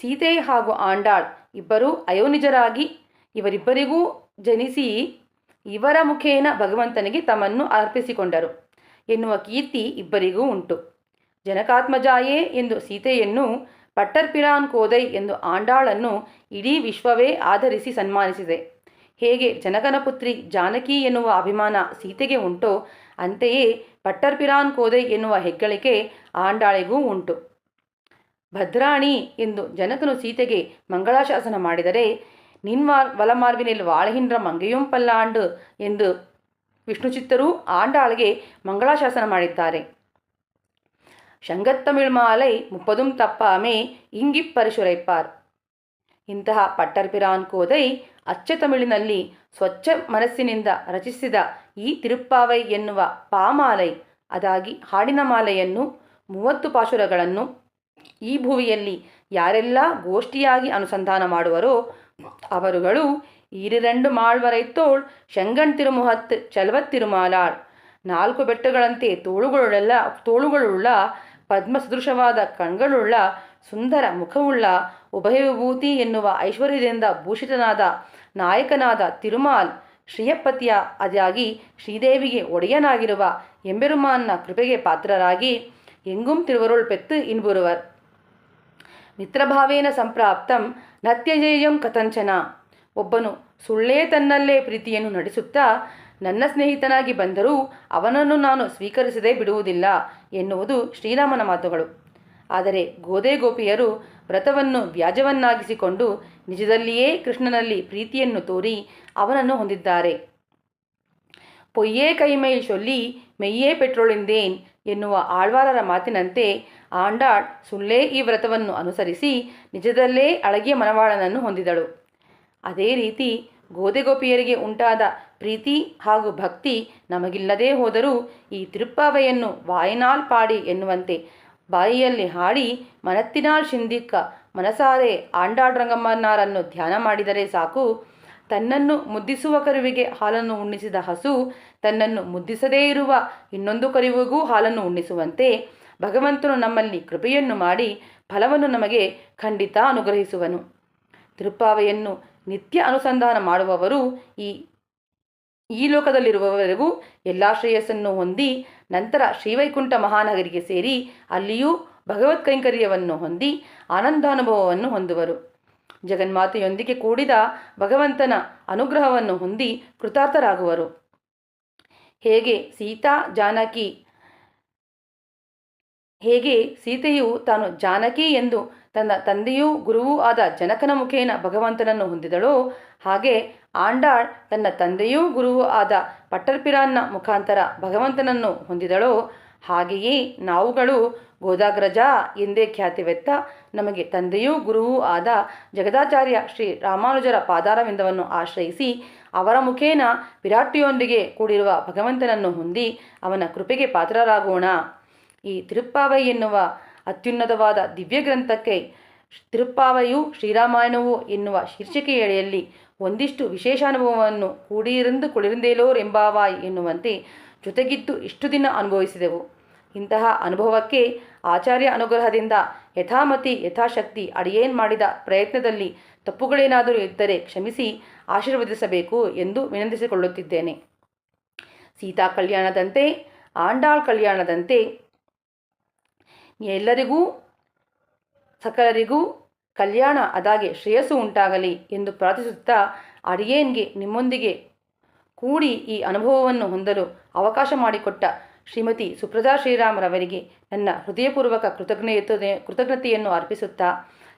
ಸೀತೆ ಹಾಗೂ ಆಂಡಾಳ್ ಇಬ್ಬರೂ ಅಯೋನಿಜರಾಗಿ ಇವರಿಬ್ಬರಿಗೂ ಜನಿಸಿ ಇವರ ಮುಖೇನ ಭಗವಂತನಿಗೆ ತಮ್ಮನ್ನು ಅರ್ಪಿಸಿಕೊಂಡರು. ಎನ್ನುವ ಕೀರ್ತಿ ಇಬ್ಬರಿಗೂ ಉಂಟು. ಜನಕಾತ್ಮಜಾಯೇ ಎಂದು ಸೀತೆಯನ್ನು ಪಟ್ಟರ್ಪಿರಾನ್ ಕೋದೈ ಎಂದು ಆಂಡಾಳನ್ನು ಇಡೀ ವಿಶ್ವವೇ ಆಧರಿಸಿ ಸನ್ಮಾನಿಸಿದೆ. ಹೇಗೆ ಜನಕನ ಪುತ್ರಿ ಜಾನಕಿ ಎನ್ನುವ ಅಭಿಮಾನ ಸೀತೆಗೆ ಉಂಟೋ, ಅಂತೆಯೇ ಪಟ್ಟರ್ಪಿರಾನ್ ಕೋದೈ ಎನ್ನುವ ಹೆಗ್ಗಳಿಕೆ ಆಂಡಾಳಿಗೂ ಉಂಟು. ಭದ್ರಾಣಿ ಎಂದು ಜನಕನು ಸೀತೆಗೆ ಮಂಗಳಾಶಾಸನ ಮಾಡಿದರೆ ನಿನ್ಮಾರ್ ವಲಮಾರ್ವಿನಿಲ್ ವಾಳಹಿಂದ್ರ ಮಂಗೆಯುಂ ಪಲ್ಲಾಂಡು ಎಂದು ವಿಷ್ಣುಚಿತ್ತರು ಆಂಡಾಳ್ಗೆ ಮಂಗಳಾಶಾಸನ ಮಾಡಿದ್ದಾರೆ. ಶಂಗತ್ತಮಿಳ್ ಮಾಲೈ ಮುಪ್ಪದುಂ ತಪ್ಪಾಮೆ ಇಂಗಿ ಪರಿಶುರೈಪಾರ್. ಇಂತಹ ಪಟ್ಟರ್ಪಿರಾನ್ ಕೋದೈ ಅಚ್ಚ ತಮಿಳಿನಲ್ಲಿ ಸ್ವಚ್ಛ ಮನಸ್ಸಿನಿಂದ ರಚಿಸಿದ ಈ ತಿರುಪ್ಪಾವೈ ಎನ್ನುವ ಪಾಮಾಲೈ, ಅದಾಗಿ ಹಾಡಿನ ಮಾಲೆಯನ್ನು ಮೂವತ್ತು ಪಾಶುರಗಳನ್ನು ಈ ಭುವಿಯಲ್ಲಿ ಯಾರೆಲ್ಲ ಗೋಷ್ಠಿಯಾಗಿ ಅನುಸಂಧಾನ ಮಾಡುವರೋ, ಅವರುಗಳು ಈರಿರಂಡು ಮಾಳ್ವರೈತೋಳ್, ಶಂಗಣ್ ತಿರುಮುಹತ್ ಚಲವತ್ತಿರುಮಾಲಾಳ್ ನಾಲ್ಕು ಬೆಟ್ಟಗಳಂತೆ ತೋಳುಗಳುಳ್ಳ ತೋಳುಗಳುಳ್ಳ ಪದ್ಮ ಸದೃಶವಾದ ಕಣ್ಗಳುಳ್ಳ, ಸುಂದರ ಮುಖವುಳ್ಳ ಉಭಯ ವಿಭೂತಿ ಎನ್ನುವ ಐಶ್ವರ್ಯದಿಂದ ಭೂಷಿತನಾದ, ನಾಯಕನಾದ ತಿರುಮಾಲ್, ಶ್ರೀಯಪ್ಪತಿಯ ಅದಾಗಿ ಶ್ರೀದೇವಿಗೆ ಒಡೆಯನಾಗಿರುವ, ಎಂಬೆರುಮಾನ್ನ ಕೃಪೆಗೆ ಪಾತ್ರರಾಗಿ, ಎಂಗುಂ ತಿರುವರುಳ್ ಪೆತ್ತು ಇನ್ಬುರುವರ್. ಮಿತ್ರಭಾವೇನ ಸಂಪ್ರಾಪ್ತಂ ನತ್ಯಜೇಯಂ ಕಥಂಚನ. ಒಬ್ಬನು ಸುಳ್ಳೇ ತನ್ನಲ್ಲೇ ಪ್ರೀತಿಯನ್ನು ನಡೆಸುತ್ತಾ ನನ್ನ ಸ್ನೇಹಿತನಾಗಿ ಬಂದರೂ ಅವನನ್ನು ನಾನು ಸ್ವೀಕರಿಸದೇ ಬಿಡುವುದಿಲ್ಲ ಎನ್ನುವುದು ಶ್ರೀರಾಮನ ಮಾತುಗಳು. ಆದರೆ ಗೋದೆ ಗೋಪಿಯರು ವ್ರತವನ್ನು ವ್ಯಾಜವನ್ನಾಗಿಸಿಕೊಂಡು ನಿಜದಲ್ಲಿಯೇ ಕೃಷ್ಣನಲ್ಲಿ ಪ್ರೀತಿಯನ್ನು ತೋರಿ ಅವನನ್ನು ಹೊಂದಿದ್ದಾರೆ. ಪೊಯ್ಯೇ ಕೈಮೈ ಶೊಲ್ಲಿ ಮೆಯ್ಯೇ ಪೆಟ್ರೋಳಿಂದೇನ್ ಎನ್ನುವ ಆಳ್ವಾರರ ಮಾತಿನಂತೆ ಆಂಡಾಳ್ ಸುಳ್ಳೇ ಈ ವ್ರತವನ್ನು ಅನುಸರಿಸಿ ನಿಜದಲ್ಲೇ ಅಳಗಿಯ ಮನವಾಳನನ್ನು ಹೊಂದಿದಳು. ಅದೇ ರೀತಿ ಗೋದೆಗೋಪಿಯರಿಗೆ ಉಂಟಾದ ಪ್ರೀತಿ ಹಾಗೂ ಭಕ್ತಿ ನಮಗಿಲ್ಲದೇ ಹೋದರೂ ಈ ತಿರುಪ್ಪಾವೆಯನ್ನು ವಾಯಿನಾಲ್ ಪಾಡಿ ಎನ್ನುವಂತೆ ಬಾಯಿಯಲ್ಲಿ ಹಾಡಿ ಮನತ್ತಿನಾಳ್ ಶಿಂದಿಕ್ಕ ಮನಸಾರೆ ಆಂಡಾಳ್ ರಂಗಮ್ಮನಾರನ್ನು ಧ್ಯಾನ ಮಾಡಿದರೆ ಸಾಕು. ತನ್ನನ್ನು ಮುದ್ದಿಸುವ ಕರುವಿಗೆ ಹಾಲನ್ನು ಉಣ್ಣಿಸಿದ ಹಸು ತನ್ನನ್ನು ಮುದ್ದಿಸದೇ ಇರುವ ಇನ್ನೊಂದು ಕರುವಿಗೂ ಹಾಲನ್ನು ಉಣ್ಣಿಸುವಂತೆ ಭಗವಂತನು ನಮ್ಮಲ್ಲಿ ಕೃಪೆಯನ್ನು ಮಾಡಿ ಫಲವನ್ನು ನಮಗೆ ಖಂಡಿತ ಅನುಗ್ರಹಿಸುವನು. ತಿರುಪ್ಪಾವೆಯನ್ನು ನಿತ್ಯ ಅನುಸಂಧಾನ ಮಾಡುವವರು ಈ ಈ ಲೋಕದಲ್ಲಿರುವವರೆಗೂ ಎಲ್ಲ ಶ್ರೇಯಸ್ಸನ್ನು ಹೊಂದಿ ನಂತರ ಶ್ರೀವೈಕುಂಠ ಮಹಾನಗರಿಗೆ ಸೇರಿ ಅಲ್ಲಿಯೂ ಭಗವತ್ ಕೈಂಕರ್ಯವನ್ನು ಹೊಂದಿ ಆನಂದಾನುಭವವನ್ನು ಹೊಂದುವರು. ಜಗನ್ಮಾತೆಯೊಂದಿಗೆ ಕೂಡಿದ ಭಗವಂತನ ಅನುಗ್ರಹವನ್ನು ಹೊಂದಿ ಕೃತಾರ್ಥರಾಗುವರು. ಹೇಗೆ ಸೀತಾ ಜಾನಕಿ, ಹೇಗೆ ಸೀತೆಯು ತಾನು ಜಾನಕಿ ಎಂದು ತನ್ನ ತಂದೆಯೂ ಗುರುವೂ ಆದ ಜನಕನ ಮುಖೇನ ಭಗವಂತನನ್ನು ಹೊಂದಿದಳೋ, ಹಾಗೆ ಆಂಡಾಳ್ ತನ್ನ ತಂದೆಯೂ ಗುರುವೂ ಆದ ಪಟ್ಟರ್ಪಿರಾನ್ನ ಮುಖಾಂತರ ಭಗವಂತನನ್ನು ಹೊಂದಿದಳೋ, ಹಾಗೆಯೇ ನಾವುಗಳು ಗೋದಾಗ್ರಜ ಎಂದೇ ಖ್ಯಾತಿವೆತ್ತ ನಮಗೆ ತಂದೆಯೂ ಗುರುವೂ ಆದ ಜಗದಾಚಾರ್ಯ ಶ್ರೀ ರಾಮಾನುಜರ ಪಾದಾರವಿಂದವನ್ನು ಆಶ್ರಯಿಸಿ ಅವರ ಮುಖೇನ ವಿರಾಟಿಯೊಂದಿಗೆ ಕೂಡಿರುವ ಭಗವಂತನನ್ನು ಹೊಂದಿ ಅವನ ಕೃಪೆಗೆ ಪಾತ್ರರಾಗೋಣ. ಈ ತಿರುಪ್ಪಾವೈ ಎನ್ನುವ ಅತ್ಯುನ್ನತವಾದ ದಿವ್ಯ ಗ್ರಂಥಕ್ಕೆ ತಿರುಪ್ಪಾವಯು ಶ್ರೀರಾಮಾಯಣವು ಎನ್ನುವ ಶೀರ್ಷಿಕೆಯಡಿಯಲ್ಲಿ ಒಂದಿಷ್ಟು ವಿಶೇಷಾನುಭವವನ್ನು ಕೂಡಿರಂದು ಕುಳಿರಿಂದೇಲೋರೆಂಬಾವಾಯ್ ಎನ್ನುವಂತೆ ಜೊತೆಗಿದ್ದು ಇಷ್ಟು ದಿನ ಅನುಭವಿಸಿದೆವು. ಇಂತಹ ಅನುಭವಕ್ಕೆ ಆಚಾರ್ಯ ಅನುಗ್ರಹದಿಂದ ಯಥಾಮತಿ, ಯಥಾಶಕ್ತಿ ಅಡಿಯೇನ್ ಮಾಡಿದ ಪ್ರಯತ್ನದಲ್ಲಿ ತಪ್ಪುಗಳೇನಾದರೂ ಇದ್ದರೆ ಕ್ಷಮಿಸಿ, ಆಶೀರ್ವದಿಸಬೇಕು ಎಂದು ವಿನಂತಿಸಿಕೊಳ್ಳುತ್ತಿದ್ದೇನೆ. ಸೀತಾ ಕಲ್ಯಾಣದಂತೆ, ಆಂಡಾಳ್ ಕಲ್ಯಾಣದಂತೆ, ಎಲ್ಲರಿಗೂ, ಸಕಲರಿಗೂ ಕಲ್ಯಾಣ ಅದಾಗೆ ಶ್ರೇಯಸ್ಸು ಉಂಟಾಗಲಿ ಎಂದು ಪ್ರಾರ್ಥಿಸುತ್ತಾ ಅಡಿಯೇನ್ಗೆ ನಿಮ್ಮೊಂದಿಗೆ ಕೂಡಿ ಈ ಅನುಭವವನ್ನು ಹೊಂದಲು ಅವಕಾಶ ಮಾಡಿಕೊಟ್ಟ ಶ್ರೀಮತಿ ಸುಪ್ರದಾ ಶ್ರೀರಾಮರವರಿಗೆ ನನ್ನ ಹೃದಯಪೂರ್ವಕ ಕೃತಜ್ಞತೆ ಕೃತಜ್ಞತೆಯನ್ನು ಅರ್ಪಿಸುತ್ತಾ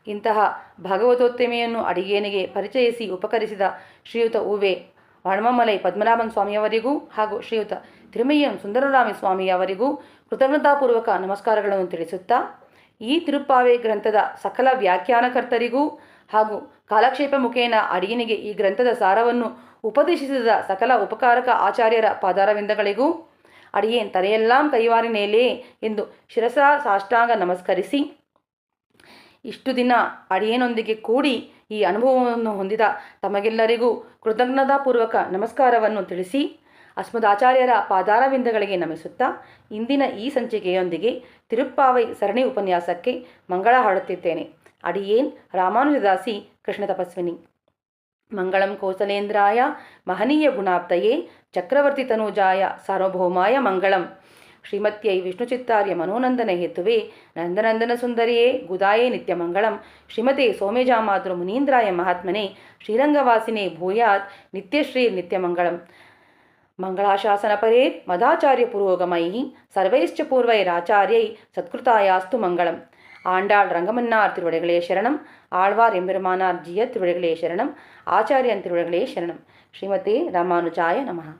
ಇಂತಹ ಭಾಗವತೋತ್ತಮೆಯನ್ನು ಅಡಿಗೇನಿಗೆ ಪರಿಚಯಿಸಿ ಉಪಕರಿಸಿದ ಶ್ರೀಯುತ ಉವೆ ವಣಮಮಲೈ ಪದ್ಮನಾಭನ್ ಸ್ವಾಮಿಯವರಿಗೂ ಹಾಗೂ ಶ್ರೀಯುತ ತಿರುಮಯ್ಯನ್ ಸುಂದರರಾಮಿ ಸ್ವಾಮಿಯವರಿಗೂ ಕೃತಜ್ಞತಾಪೂರ್ವಕ ನಮಸ್ಕಾರಗಳನ್ನು ತಿಳಿಸುತ್ತಾ ಈ ತಿರುಪ್ಪಾವೆ ಗ್ರಂಥದ ಸಕಲ ವ್ಯಾಖ್ಯಾನಕರ್ತರಿಗೂ ಹಾಗೂ ಕಾಲಕ್ಷೇಪ ಮುಖೇನ ಅಡಿಯನಿಗೆ ಈ ಗ್ರಂಥದ ಸಾರವನ್ನು ಉಪದೇಶಿಸಿದ ಸಕಲ ಉಪಕಾರಕ ಆಚಾರ್ಯರ ಪಾದಾರವಿಂದಗಳಿಗೂ ಅಡಿಯೇನ್ ತಲೆಯೆಲ್ಲಾಂ ಕೈವಾರಿನೇಲೇ ಎಂದು ಶಿರಸ ಸಾಷ್ಟಾಂಗ ನಮಸ್ಕರಿಸಿ ಇಷ್ಟು ದಿನ ಅಡಿಯೇನೊಂದಿಗೆ ಕೂಡಿ ಈ ಅನುಭವವನ್ನು ಹೊಂದಿದ ತಮಗೆಲ್ಲರಿಗೂ ಕೃತಜ್ಞತಾಪೂರ್ವಕ ನಮಸ್ಕಾರವನ್ನು ತಿಳಿಸಿ ಅಸ್ಮದಾಚಾರ್ಯರ ಪಾದಾರವಿಂದಗಳಿಗೆ ನಮಿಸುತ್ತಾ ಇಂದಿನ ಈ ಸಂಚಿಕೆಯೊಂದಿಗೆ ತಿರುಪ್ಪಾವೈ ಸರಣಿ ಉಪನ್ಯಾಸಕ್ಕೆ ಮಂಗಳ ಹಾಡುತ್ತಿದ್ದೇನೆ. ಅಡಿಯೇನ್ ರಾಮಾನುಜದಾಸಿ ಕೃಷ್ಣ ತಪಸ್ವಿನಿ. ಮಂಗಳಂ ಕೋಸಲೇಂದ್ರಾಯ ಮಹನೀಯ ಗುಣಾಪ್ತಯೇ ಚಕ್ರವರ್ತಿ ತನೂಜಾಯ ಸಾರ್ವಭೌಮಾಯ ಮಂಗಳಂ ಶ್ರೀಮತ್ಯೈ ವಿಷ್ಣುಚಿತ್ತಾರ್ಯ ಮನೋನಂದನ ಹೇತುವೆ ನಂದನಂದನ ಸುಂದರಿಯೇ ಗುದಾಯೇ ನಿತ್ಯಮಂಗಳಂ ಶ್ರೀಮತೆ ಸೋಮೇಜಾಮಾತೃ ಮುನೀಂದ್ರಾಯ ಮಹಾತ್ಮನೆ ಶ್ರೀರಂಗವಾಸಿನೇ ಭೂಯಾತ್ ನಿತ್ಯಶ್ರೀ ನಿತ್ಯಮಂಗಳಂ ಮಂಗಳಾಶಾಸನಪರೇ ಮದಾಚಾರ್ಯ ಪುರೋಗಮೈ ಸರ್ವೈಶ್ಚ ಪೂರ್ವೈರಾಚಾರ್ಯೈ ಸತ್ಕೃತಾಯಾಸ್ತು ಮಂಗಳಂ ஆண்டாள் ரங்கமன்னார் திருவடிகளே சரணம் ஆழ்வார் எம்பெருமானார் ஜிய திருவடிகளே சரணம். ஆச்சாரியன் திருவடிகளே சரணம். ஸ்ரீமதி ராமானுஜாய நமகா